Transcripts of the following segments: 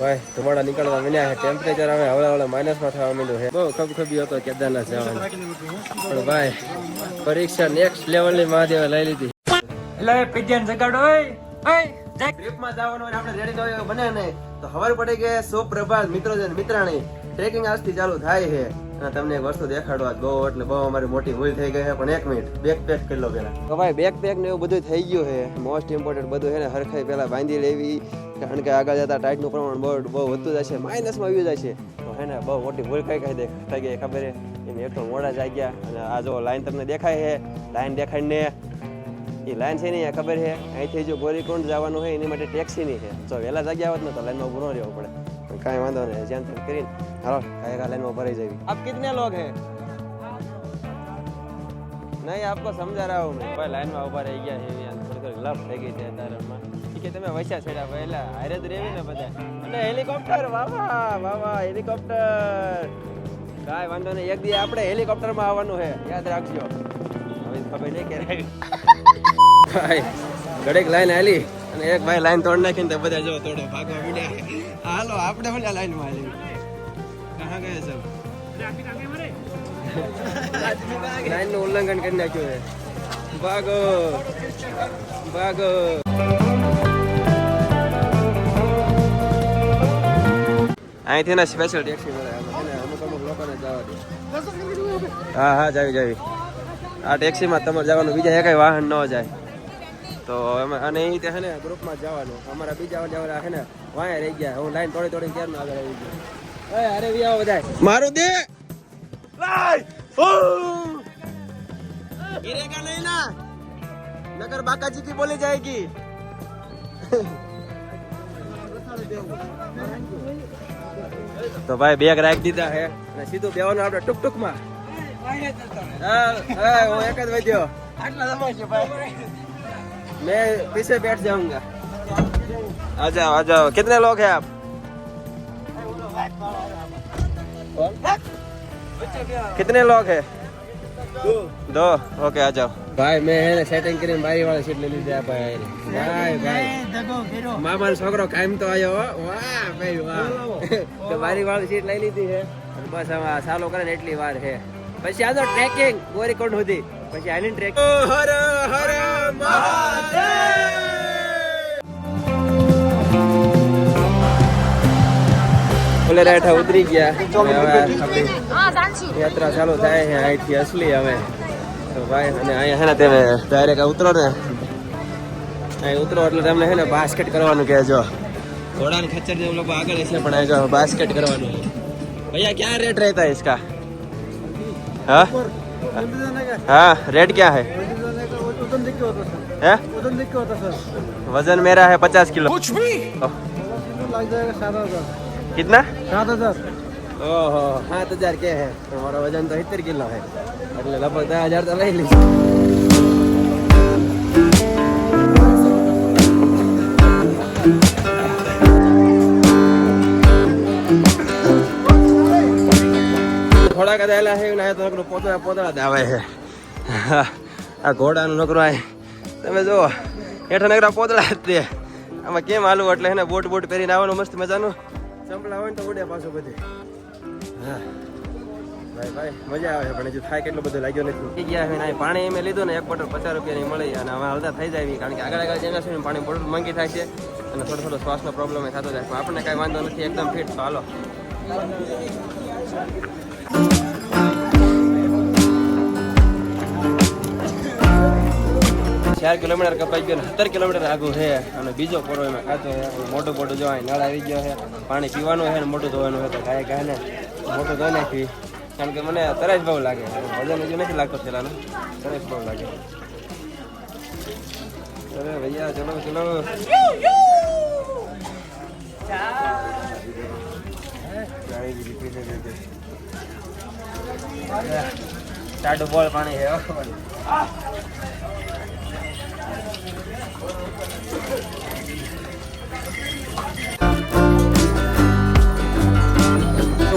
ભાઈ ધુમાડા નીકળવા મળ્યા છે. ટેમ્પરેચર હવે હવળે હવળે માઇનસમાં થવા મળ્યું છે. બહુ ખબખબી હતો કેદારનાથ જવાનું. પણ ભાઈ પરીક્ષા નેક્સ્ટ લેવલની મહાદેવે લઈ લીધી. એટલે પીડિયાને જગાડો. ટ્રીપમાં જવાનું આપણે રેડી થયો બને ને તો ખબર પડી કે સુપ્રભાત મિત્રો છે ને મિત્રાણી ટ્રેકિંગ આજથી ચાલુ થાય છે. તમને એક વસ્તુ દેખાડવા બહુ એટલે બહુ અમારી મોટી ભૂલ થઈ ગઈ છે, પણ એક મિનિટ બેક પેક કરી લો પેલા તો ભાઈ બેક પેક ને એવું બધું થઈ ગયું છે. મોસ્ટ ઇમ્પોર્ટન્ટ બધું છે ને, હરખાઈ પેલા બાંધી લેવી, કારણ કે આગળ જતા ટાઈટનું પ્રમાણ બહુ બહુ વધતું જશે માઇનસમાં આવી જશે તો હે ને, બહુ મોટી ભૂલ કઈ કઈ દેખાઈ ગઈ ખબર છે? એને એક તો મોડા જ ગયા અને આ જો લાઈન તમને દેખાય છે લાઈન દેખાડીને, એ લાઈન છે ને અહીંયા ખબર છે, અહીંથી જો ગોરીકુંડ જવાનું હોય એની માટે ટેક્સીની છે. જો વહેલા જાગ્યા હોત ને, તો લાઈનમાં ઊભો રહેવું પડે. પણ કાંઈ વાંધો નહીં જેમ તેમ કરીને. હાલો કાયરા લાઈનમાં ભરાઈ જવી. આપ કિતને લોગ હે? નહીં આપકો સમજા રહા હું ભાઈ લાઈનમાં ઊભા રહી ગયા છે થોડી થોડી લપ થઈ ગઈ છે તારામાં કે તમે વૈસા છેડા પહેલા હારે જ રેવી ને બધા. અને હેલિકોપ્ટર વાવા વાવા હેલિકોપ્ટર. કાંઈ વાંધો નહીં એક દી આપણે હેલિકોપ્ટરમાં આવવાનું છે યાદ રાખજો. હવે ખબર નહીં ક્યારે. ઘડેક ઘડીક લાઈન આલી અને એક ભાઈ લાઈન તોડ નાખીને તો બધા જો તોડો ભાગવા મીડ્યા. હાલો, આપણે પણ લાઈનમાં આવી કહા ગયા સબ લાઈનનું ઉલ્લંઘન કરી નાખ્યું છે. ભાગો ભાગો. અહીંથી ને સ્પેશિયલ ટેક્સી મળે. અમુક અમુક લોકોને જવા દે હા હા, જાવી જાવી. આ ટેક્સીમાં તમારે જવાનું. બીજા એકાય વાહન ન જાય. તો એમાં અને એ રીતે છે ને ગ્રુપમાં જ જવાનું અમારા બીજા જવાના છે ને વાયા રહી ગયા હું લાઈન તોડી તોડી ક્યારનો આગળ આવી ગયો અરે અરે વી આવો બધા મારું દે गिरेगा नहीं ना नगर बाकाजी की बोली जाएगी તો ભાઈ બેગ રાખી દીધા હે અને સીધું બેવાનું આપણે ટુક ટુક માં હા હા હું એક જ વધ્યો मैं पीछे बैठ जाऊंगा आ जाओ आ जाओ कितने लोग हैं आप कौन कितने लोग हैं दो दो ओके आ जाओ ભાઈ મેં હે ને સેટિંગ કરીને બારી વાળી સીટ લઈ લીધી આ ભાઈ ભાઈ ભાઈ મામાનો છોકરો કાયમ તો આવ્યો હો. વાહ ભાઈ વાહ તો બારી વાળી સીટ લઈ લીધી છે અને બસ હવે આ ચાલુ કરે ને એટલી વાર છે પછી આ તો ટ્રેકિંગ ગોરીકોંડ સુધી પછી આઈલેન્ડ ટ્રેક હર હર રેઠા ઉતરી ગયા. યાત્રા ચાલુ થાય છે અહીંથી અસલી હવે. તો ભાઈ અને અહીંયા હે ને તમે ડાયરેક્ટ ઉતરો ને અહીં ઉતરો એટલે તમને હે ને બાસ્કેટ કરવાનું કે જો ઘોડાને ખચ્ચર જેવું લોકો આગળ છે પણ જો બાસ્કેટ કરવાનું ભૈયા ક્યાં રેટ રહેતા ઇસકા? હા? હા રેટ ક્યાં હે? है हैं? वजन मेरा है पचास किलो कुछ भी कितना सात हजार ઓહો સાત હજાર કે હે તમારો વજન તો સિત્તેર કિલો હે એટલે લગભગ દસ હજાર તો લઈ લઈશ થોડાક દાયેલા છે ને તો નકરું પોતળા પોતળા જ આવે છે આ ઘોડાનું નકરો આ તમે જુઓ હેઠા નકરા પોતળા જ તે. આમાં કેમ હાલવું એટલે એને બોટ બોટ પહેરીને આવવાનું મસ્ત મજાનું. ચંપલા હોય ને તો ઉડે પાછું બધે. હા. ભાઈ ભાઈ, મજા આવે પણ હજુ થાય કેટલો બધો લાગ્યો નથી. ગયા છે પાણી મેં લીધું ને, એક બોટલ પચાસ રૂપિયાની મળી અને હવે હાલતા થઈ જાય કારણ કે આગળ આગળ જેના છે પાણી બોટલ મંગી થાય છે અને થોડો થોડો શ્વાસનો પ્રોબ્લેમ થતો જાય પણ આપણને કાંઈ વાંધો નથી, એકદમ ફિટ તો હાલો. ચાર કિલોમીટર કપાઈ ગયો સત્તર કિલોમીટર આગું છે અને બીજો કોરો એમાં ખાતો છે. મોટું મોટું જો અહીં નળ આવી ગયો છે. પાણી પીવાનું છે ને મોટું ધોવાનું છે તો ગાય ને મોટું ધોઈ નાખી. કારણ કે મને તરસ બહુ લાગે. વજન હજુ નથી લાગતો પેલાનો તરસ બહુ લાગે. અરે ભૈયા, ચલો ચલો. પીછે. બોલ પાણી છે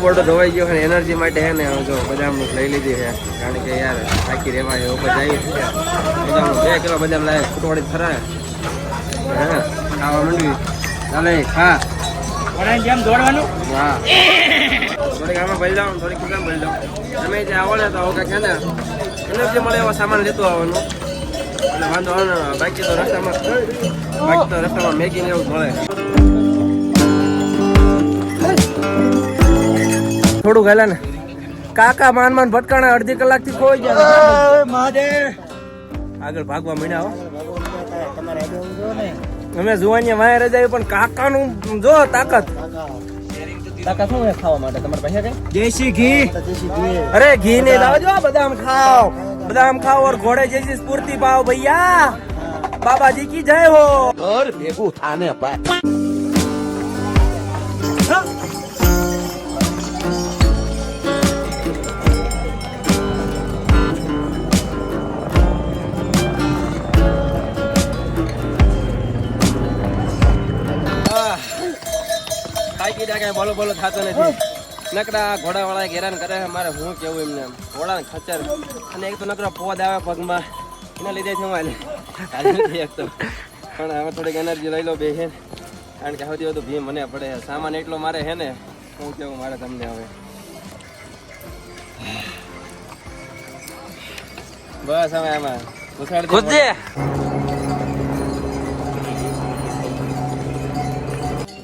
બોટો ધોવાઈ ગયો અને એનર્જી માટે હે ને જો બદામનું લઈ લીધી છે. કારણ કે યાર થાકી રહેવાય એવું જાય છે. બદામ બે કિલો બદામ લાવે ફૂટવાડી ફરાય. હા? ખાવા માંડવી. ચાલે ખા. ઘોડાની જેમ દોડવાનું? હા. થોડીક આમાં ભરી દઉં થોડીક ખુદામાં ભરી દઉં. તમે જે આવો ને તો આવું કાંઈક છે ને? એનર્જી મળે એવો સામાન લેતો આવવાનું. એટલે વાંધો આવે બાકી તો રસ્તામાં બાકી તો રસ્તામાં મેગી ને એવું મળે. થોડું ગાલા ને. કાકા માન માન ભટકાણા અડધી કલાકથી ખોઈ ગયા આગળ ભાગવા મળ્યા હો. અમે જોવાની વાય રજા પણ કાકાનું જો તાકાત. તાકાત શું ખાવા માટે? તમારે પાસે કઈ? દેશી ઘી. અરે ઘી ને લાવજો બદામ ખાઓ. બદામ ખાઓ और घोड़े जैसी स्फूर्ति पाओ भैया बाबा जी की जय हो और भेगू थाने पर ખાઈ પીધા કઈ બોલો બોલો થતો નથી નકરા ઘોડા વાળા હેરાન કરે મારે હું કેવું એમને ઘોડા ખચર. અને એક તો નકરા પોદ આવે પગમાં. એના લીધે છે મારે. નથી શકતો પણ હવે થોડીક એનર્જી લઈ લો બે છે કારણ કે સૌથી વધુ ભીમ મને પડે સામાન એટલો મારે છે ને હું કેવું મારે તમને હવે? બસ હવે આમાં. ઘુસાડી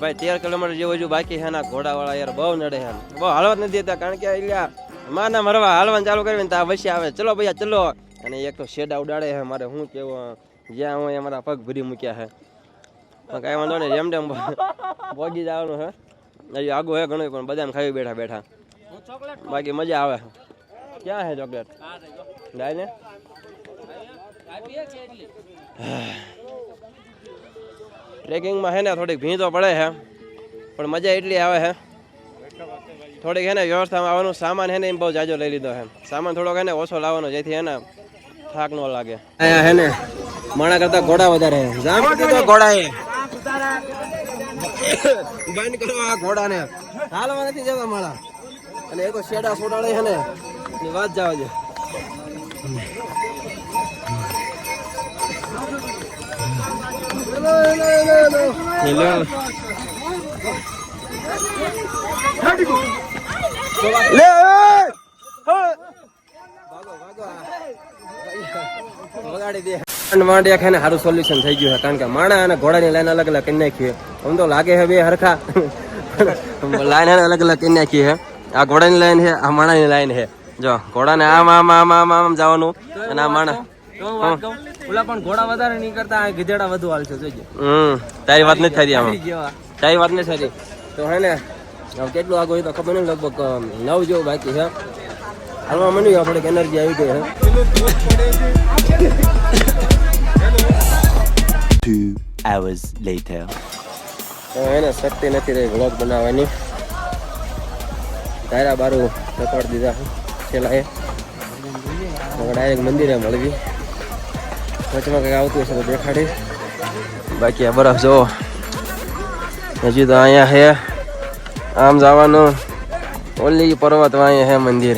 ભાઈ, તેર કિલોમીટર જેવું હજુ બાકી છે ના ઘોડાવાળા યાર, બહુ નડે છે બહુ હાલવા નથી દેતા, કારણ કે અહીંયા માના મરવા હાલવાનું ચાલુ કરીને ત્યાં વચ્ચે આવે. ચલો ભૈયા, ચલો. અને એક તો શેડા ઉડાડે છે, મારે શું કેવું જ્યાં હું અમારા પગ ભરી મૂક્યા છે. કાંઈ વાંધો નહીં, જેમ જેમ પહોંચી જવાનું છે. હજી આગું હે ઘણું, પણ બદામ ખાવી બેઠા બેઠા. બાકી મજા આવે ક્યાં હે ચોકલેટ? લાય ને ટ્રેકિંગમાં છે ને થોડીક ભીં તો પડે છે. પણ મજા એટલી આવે છે. થોડીક છે ને વ્યવસ્થામાં આવવાનું સામાન છે ને એમ બહુ જાજો લઈ લીધો છે. સામાન થોડોક એને ને ઓછો લાવવાનો જેથી એને ને થાક ન લાગે. અહીંયા છે ને માણા કરતા ઘોડા વધારે જામ કીધું ઘોડા એ. બંધ કરો આ ઘોડાને. હાલવા નથી જતા માળા અને એક શેડા સોડાડે છે ને વાત જવા દે લે એક એને સારું સોલ્યુશન થઈ ગયું છે કારણ કે માણા અને ઘોડાની લાઈન અલગ અલગ કરી નાખી આમ તો લાગે છે બે હરખા. લાઈન અલગ અલગ કરી નાખી છે. આ ઘોડાની લાઈન છે આ માણાની લાઈન છે. જો ઘોડાને આમ આમ આમ આમ આમ જવાનું. અને આ માણા ઓલા પણ ઘોડા વધારે નહીં કરતા આ ગધેડા વધુ હાલશે જોજે હમ તારી વાત નથી થતી આમાં. તારી વાત નથી થતી તો હે ને હવે કેટલું આગળ હોય તો ખબર નહીં લગભગ નવ જેવું બાકી છે. હાલમાં મને આપણે એનર્જી આવી ગઈ છે. Hours later. તો એને શક્તિ નથી રહી વ્લોગ બનાવવાની. તારા બારું રખડ દીધા છે છેલ્લા એ. ડાયરેક્ટ મંદિરે મળવી. વચમાં કંઈક આવતું હશે તો દેખાડી બાકી આ બરફ જો હજી તો અહીંયા હે. આમ જવાનું. ઓલી પર્વતમાં અહીંયા હે મંદિર.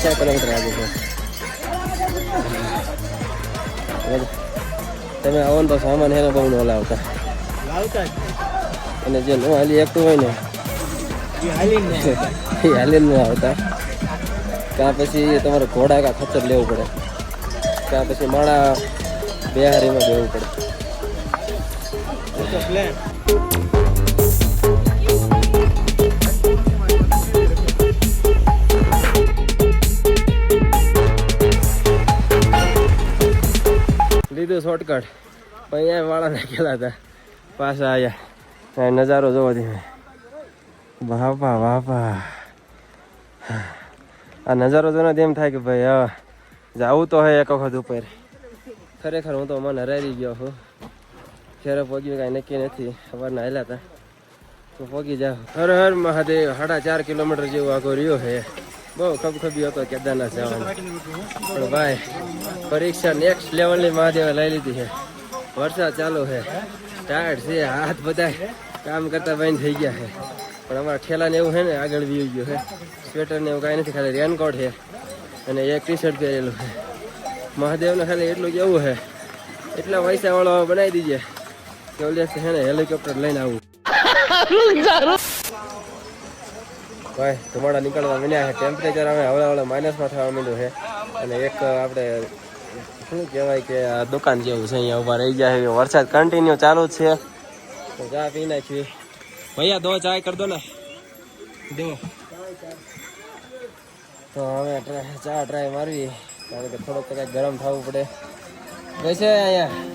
છ કિલોમીટર આગળ છે. તમે આવો ને તો સામાન હેને બહુ ન લાવતા. અને જે નો હાલી એકટું હોય ને. એ હાલી ન આવતા. કાં પછી તમારે ઘોડા કા ખચર લેવું પડે. ત્યાં પછી માળા બિહારીમાં બેવું પડે. લીધું શોર્ટકટ અહીંયા વાળા નાખેલા હતા, પાછા આવ્યા નજારો જોવો ધીમે વાહ બાપા આ નજારો જોઈને જેમ થાય કે ભાઈ, હા, જવું તો હોય એક વખત ઉપર. ખરેખર હું તો મને હરારી ગયો છું. ઘેરે પહોંચ્યું કાંઈ નક્કી નથી. સવારના આવેલા હતા તો પહોંચી જાવ હર હર મહાદેવ, સાડા ચાર કિલોમીટર જેવું આગો રહ્યો છે. બહુ ખબખબી હતો કેદારનાથ જવાનો. પણ ભાઈ, પરીક્ષા નેક્સ્ટ લેવલની મહાદેવે લઈ લીધી છે. વરસાદ ચાલુ છે. ટાયર્ડ છે. હાથ બધા કામ કરતા બંધ થઈ ગયા છે. પણ અમારા ઠેલા ને એવું છે ને, આગળ વી ગયું છે સ્વેટર ને એવું કાંઈ નથી, ખાલી રેનકોટ છે અને એક ટી શર્ટ પહેરેલું છે મહાદેવને ખાલી એટલું કેવું છે એટલા પૈસાવાળા બનાવી દીજે. કે ઓલી છે ને હેલિકોપ્ટર લઈને આવું. ભાઈ, ધુમાડા નીકળવા મળ્યા છે ટેમ્પરેચર હવે હવળે માઇનસમાં થવા માંડ્યું છે અને એક આપણે, શું કહેવાય કે, આ દુકાન જેવું છે, અહીંયા ઊભા રહી જાય છે વરસાદ કન્ટિન્યુ ચાલુ જ છે. તો ચા પી નાખી ભૈયા, દો ચાય કર દો ને. દો. તો હવે ચા ટ્રાય મારવી. કારણ કે થોડોક કદાચ ગરમ થવું પડે. બેસે અહીંયા?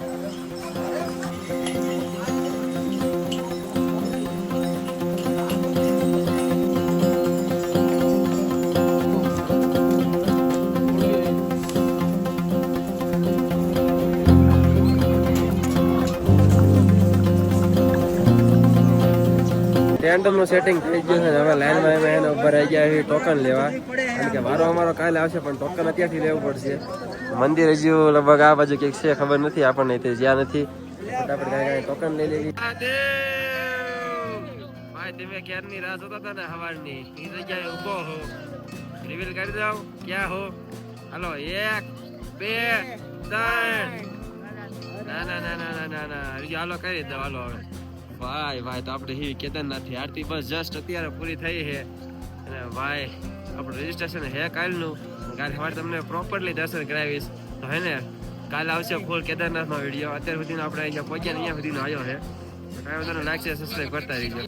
ટેન્ડમનું સેટિંગ થઈ ગયું છે. હવે લાઈનમાં એમાં એને ઊભા રહી ગયા છે ટોકન લેવા. કારણ કે વારો અમારો કાલે આવશે, પણ ટોકન અત્યારથી લેવું પડશે. મંદિર હજુ લગભગ આ બાજુ કંઈક છે, ખબર નથી, આપણને તે જ્યાં નથી. ફટાફટ કાંઈ ટોકન લઈ લેવી. ભાઈ, તમે ક્યારની રાહ જોતા હતા ને હવારની? એ જગ્યાએ ઊભો હો. રિવીલ કરી દઉં. ક્યાં હો? હાલો, એક, બે, ત્રણ. ના ના ના ના ના ના હાલો, કરી દો હાલો, હવે. ભાઈ ભાઈ, તો આપણે હી કેદારનાથથી આરતી બસ જસ્ટ અત્યારે પૂરી થઈ છે. અને ભાઈ, આપણું રજીસ્ટ્રેશન હે કાલનું. કાલે સવારે તમને પ્રોપરલી દર્શન કરાવીશ. તો હે ને, કાલે આવશે ફૂલ કેદારનાથનો વીડિયો અત્યાર સુધીનો આપણે અહીંયા પહોંચ્યા અહીંયા સુધીનો આવ્યો છે. કાંઈ વધારે લાગશે સબસ્ક્રાઈબ કરતા રહીજો.